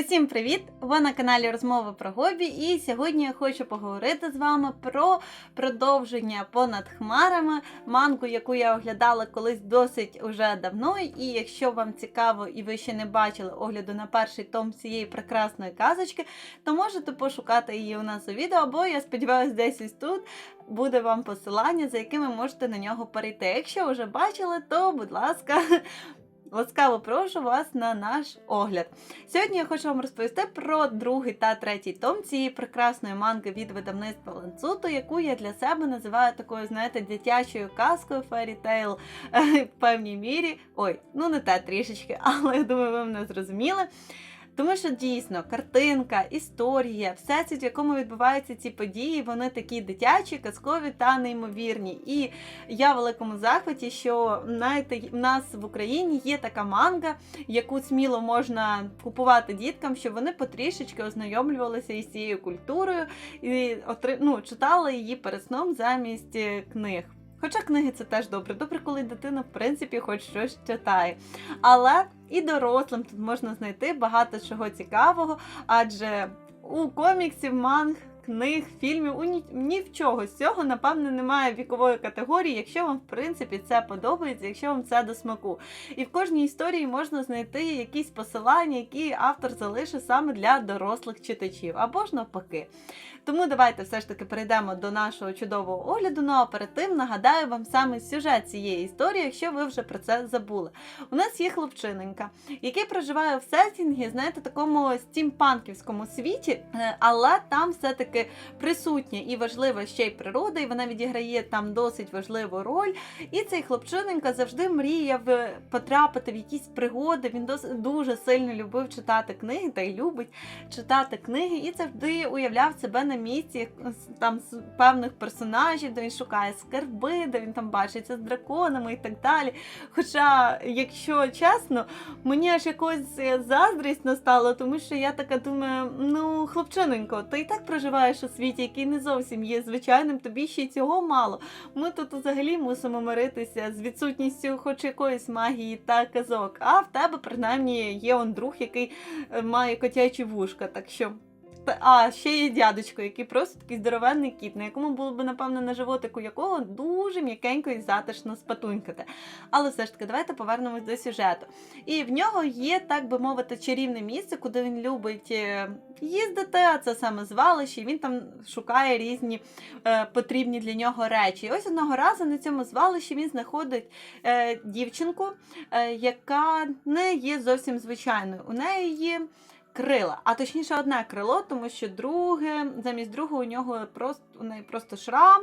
Усім привіт! Ви на каналі Розмови про Гобі, і сьогодні я хочу поговорити з вами про продовження понад хмарами, мангу, яку я оглядала колись досить уже давно. І якщо вам цікаво і ви ще не бачили огляду на перший том цієї прекрасної казочки, то можете пошукати її у нас у відео, або я сподіваюся, десь ось тут буде вам посилання, за якими можете на нього перейти. Якщо вже бачили, то будь ласка. Ласкаво прошу вас на наш огляд. Сьогодні я хочу вам розповісти про другий та третій том цієї прекрасної манги від видавництва Ланцуту, яку я для себе називаю такою, знаєте, дитячою казкою ферітейл в певній мірі. Ой, ну не те трішечки, але я думаю, ви мене зрозуміли. Тому що дійсно картинка, історія, всесвіт, в якому відбуваються ці події, вони такі дитячі, казкові та неймовірні. І я в великому захваті, що знаєте, в нас в Україні є така манга, яку сміло можна купувати діткам, щоб вони потрішечки ознайомлювалися із цією культурою і ну, читали її перед сном замість е, книг. Хоча книги це теж добре. Добре, коли дитина, в принципі, хоч щось читає. Але і дорослим тут можна знайти багато чого цікавого, адже у коміксів, манг, книг, фільмів, у ні, ні в чого з цього, напевно, немає вікової категорії, якщо вам, в принципі, це подобається, якщо вам це до смаку. І в кожній історії можна знайти якісь посилання, які автор залишив саме для дорослих читачів, або ж навпаки. Тому давайте все ж таки перейдемо до нашого чудового огляду. Ну а перед тим нагадаю вам саме сюжет цієї історії, якщо ви вже про це забули. У нас є хлопчиненька, який проживає в сетінгі, знаєте, такому стімпанківському світі, е, але там все-таки присутня і важлива ще й природа, і вона відіграє там досить важливу роль. І цей хлопчиненька завжди мріяв е, потрапити в якісь пригоди. Він дуже сильно любив читати книги та й любить читати книги, і завжди уявляв себе на місці з- там певних персонажів, де він шукає скарби, де він там бачиться з драконами і так далі. Хоча, якщо чесно, мені аж якось е, заздрість настала, тому що я така думаю: ну, хлопчиненько, ти і так проживаєш у світі, який не зовсім є звичайним, тобі ще й цього мало. Ми тут взагалі мусимо миритися з відсутністю хоч якоїсь магії та казок. А в тебе принаймні є он друг, який е, має котячі вушка, так що. А, ще є дядечко, який просто такий здоровенний кіт, на якому було б, напевно, на животику якого дуже м'якенько і затишно спатунькати. Але все ж таки, давайте повернемось до сюжету. І в нього є, так би мовити, чарівне місце, куди він любить е, їздити, а це саме звалище, і він там шукає різні е, потрібні для нього речі. І ось одного разу на цьому звалищі він знаходить е, дівчинку, е, яка не є зовсім звичайною. У неї є крила, а точніше одне крило, тому що друге, замість другого у нього просто у неї просто шрам.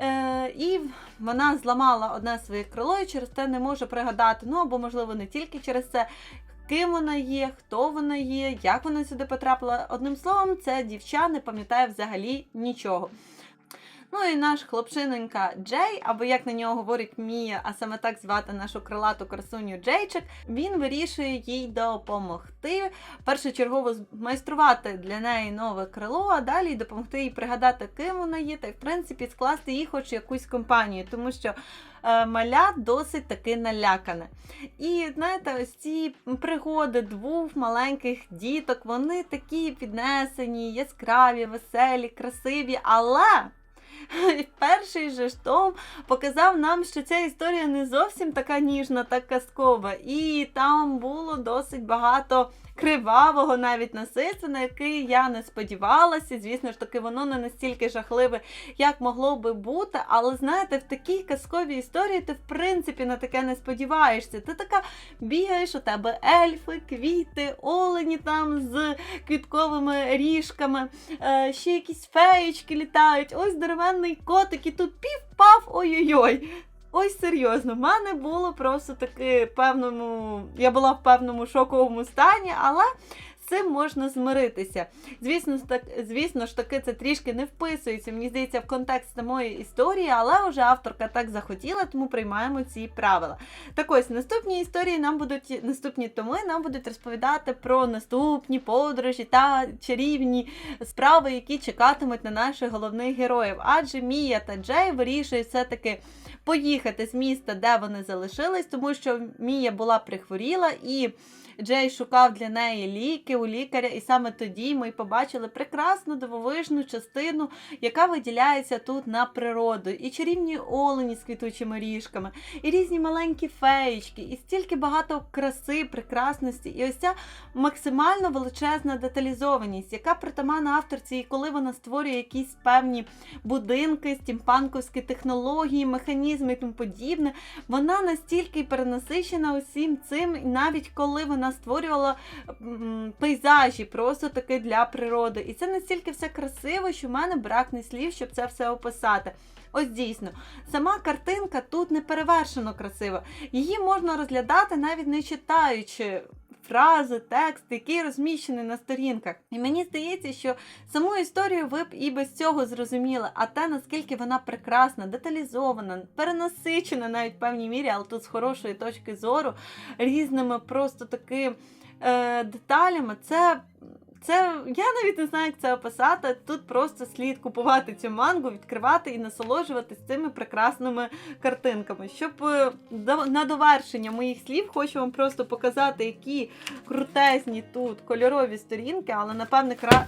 Е, і вона зламала одне своє крило і через це не може пригадати. Ну або, можливо, не тільки через це. Ким вона є, хто вона є, як вона сюди потрапила. Одним словом, ця дівча не пам'ятає взагалі нічого. Ну і наш хлопчиненька Джей, або як на нього говорить Мія, а саме так звати нашу крилату красуню Джейчик, він вирішує їй допомогти. Першочергово майструвати для неї нове крило, а далі допомогти їй пригадати, ким вона є, та в принципі скласти їй хоч якусь компанію, тому що е, маля досить таки налякане. І знаєте, ось ці пригоди двох маленьких діток, вони такі піднесені, яскраві, веселі, красиві, але. Перший же ж том показав нам, що ця історія не зовсім така ніжна та казкова, і там було досить багато кривавого навіть насильства, на який я не сподівалася. Звісно ж таки, воно не настільки жахливе, як могло би бути. Але знаєте, в такій казковій історії ти в принципі на таке не сподіваєшся. Ти така бігаєш, у тебе ельфи, квіти, олені там з квітковими ріжками, е, ще якісь феєчки літають. Ось здоровенний котик, і тут пів-пав, ой-ой-ой. Ось серйозно, в мене було просто таки певному. Я була в певному шоковому стані, але з цим можна змиритися. Звісно, так, звісно ж таки, це трішки не вписується, мені здається, в контекст самої історії, але вже авторка так захотіла, тому приймаємо ці правила. Так ось, наступні історії нам будуть, наступні томи нам будуть розповідати про наступні подорожі та чарівні справи, які чекатимуть на наших головних героїв. Адже Мія та Джей вирішують все-таки поїхати з міста, де вони залишились, тому що Мія була прихворіла і Джей шукав для неї ліки у лікаря, і саме тоді ми побачили прекрасну дивовижну частину, яка виділяється тут на природу. І чарівні олені з квітучими ріжками, і різні маленькі феєчки, і стільки багато краси, прекрасності, і ось ця максимально величезна деталізованість, яка притаманна авторці, і коли вона створює якісь певні будинки, стімпанковські технології, механізми і тому подібне. Вона настільки перенасичена усім цим, навіть коли вона створювала пейзажі, просто таки для природи. І це настільки все красиво, що в мене бракне слів, щоб це все описати. Ось дійсно, сама картинка тут не перевершено красива. Її можна розглядати навіть не читаючи. Фрази, текст, який розміщений на сторінках. І мені здається, що саму історію ви б і без цього зрозуміли, а те, наскільки вона прекрасна, деталізована, перенасичена навіть в певній мірі, але тут з хорошої точки зору, різними просто таки е, деталями, це. Це я навіть не знаю, як це описати. Тут просто слід купувати цю мангу, відкривати і насолоджуватись цими прекрасними картинками. Щоб е, на довершення моїх слів хочу вам просто показати, які крутезні тут кольорові сторінки, але напевне кра...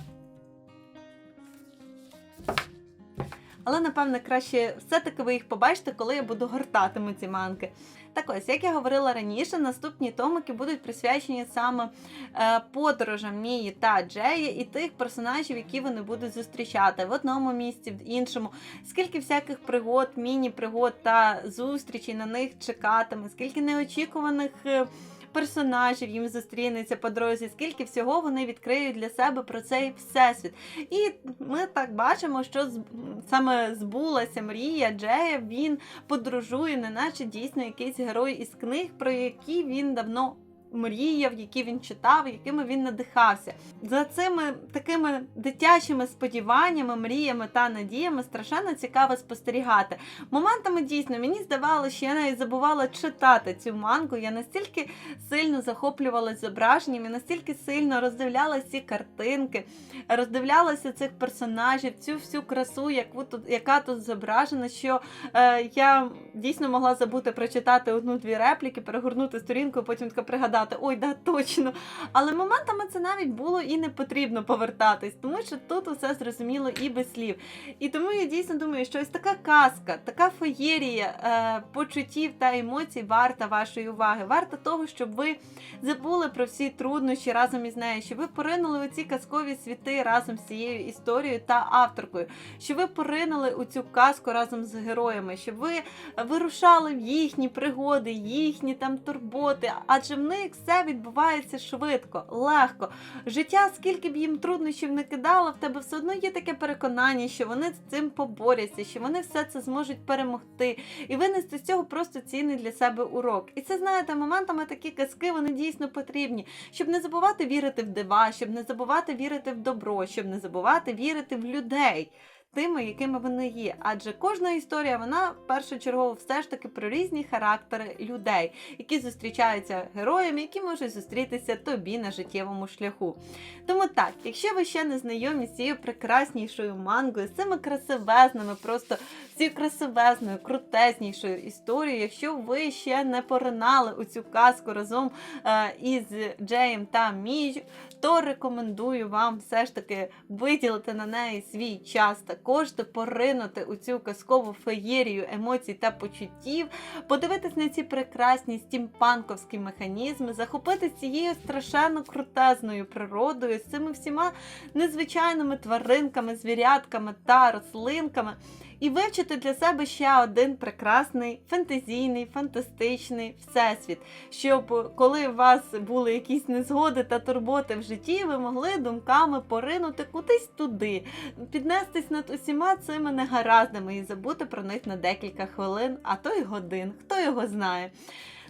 Але, напевне, краще все-таки ви їх побачите, коли я буду гортатиму ці манки. Так ось, як я говорила раніше, наступні томики будуть присвячені саме е, подорожам Мії та Джеї і тих персонажів, які вони будуть зустрічати в одному місці, в іншому. Скільки всяких пригод, міні-пригод та зустрічей на них чекатиме, скільки неочікуваних. Персонажів їм зустрінеться по дорозі, скільки всього вони відкриють для себе про цей всесвіт. І ми так бачимо, що саме збулася мрія Джея. Він подорожує, неначе дійсно якийсь герой із книг, про які він давно. Мріяв, які він читав, якими він надихався. За цими такими дитячими сподіваннями, мріями та надіями страшенно цікаво спостерігати. Моментами дійсно мені здавалося, що я навіть забувала читати цю мангу. Я настільки сильно захоплювалася зображенням, і настільки сильно роздивлялася ці картинки, роздивлялася цих персонажів, цю всю красу, яку тут, яка тут зображена, що е, я дійсно могла забути прочитати одну-дві репліки, перегорнути сторінку, потім така пригадати, ой, да, точно. Але моментами це навіть було і не потрібно повертатись, тому що тут усе зрозуміло і без слів. І тому я дійсно думаю, що ось така казка, така феєрія е, почуттів та емоцій варта вашої уваги, варта того, щоб ви забули про всі труднощі разом із нею, щоб ви поринули у ці казкові світи разом з цією історією та авторкою, щоб ви поринули у цю казку разом з героями, щоб ви вирушали в їхні пригоди, їхні там турботи, адже в них все відбувається швидко, легко. Життя, скільки б їм труднощів не кидало, в тебе все одно є таке переконання, що вони з цим поборються, що вони все це зможуть перемогти і винести з цього просто цінний для себе урок. І це знаєте, моментами такі казки вони дійсно потрібні, щоб не забувати вірити в дива, щоб не забувати вірити в добро, щоб не забувати вірити в людей. Тими, якими вони є, адже кожна історія вона першочергово все ж таки про різні характери людей, які зустрічаються героями, які можуть зустрітися тобі на життєвому шляху. Тому так, якщо ви ще не знайомі з цією прекраснішою мангою, з цими красивезними, просто цією красивезною, крутезнішою історією, якщо ви ще не поринали у цю казку разом е, із Джеєм та Між, то рекомендую вам все ж таки виділити на неї свій час, також та поринути у цю казкову феєрію емоцій та почуттів, подивитись на ці прекрасні стімпанковські механізми, захопитись цією страшенно крутезною природою, з цими всіма незвичайними тваринками, звірятками та рослинками. І вивчити для себе ще один прекрасний фентезійний, фантастичний всесвіт, щоб коли у вас були якісь незгоди та турботи в житті, ви могли думками поринути кудись туди, піднестись над усіма цими негараздами і забути про них на декілька хвилин, а то й годин, хто його знає.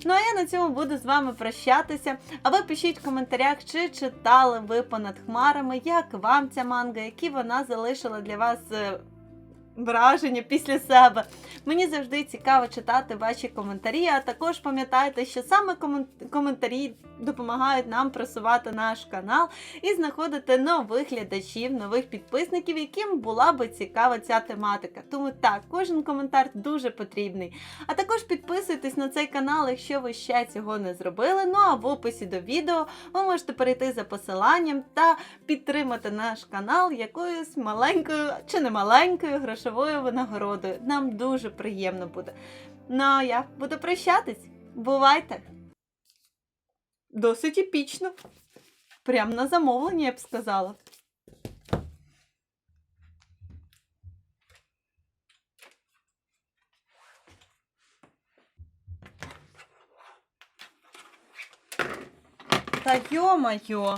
Ну а я на цьому буду з вами прощатися. А ви пишіть в коментарях, чи читали ви понад хмарами, як вам ця манга, які вона залишила для вас. Враження після себе. Мені завжди цікаво читати ваші коментарі, а також пам'ятайте, що саме коментарі допомагають нам просувати наш канал і знаходити нових глядачів, нових підписників, яким була би цікава ця тематика. Тому так, кожен коментар дуже потрібний. А також підписуйтесь на цей канал, якщо ви ще цього не зробили. Ну а в описі до відео ви можете перейти за посиланням та підтримати наш канал якоюсь маленькою чи не маленькою грошовою винагородою. Нам дуже приємно буде. Ну а я буду прощатись. Бувайте! Досить епічно. Прям на замовлення, я б сказала. Та йо-моє!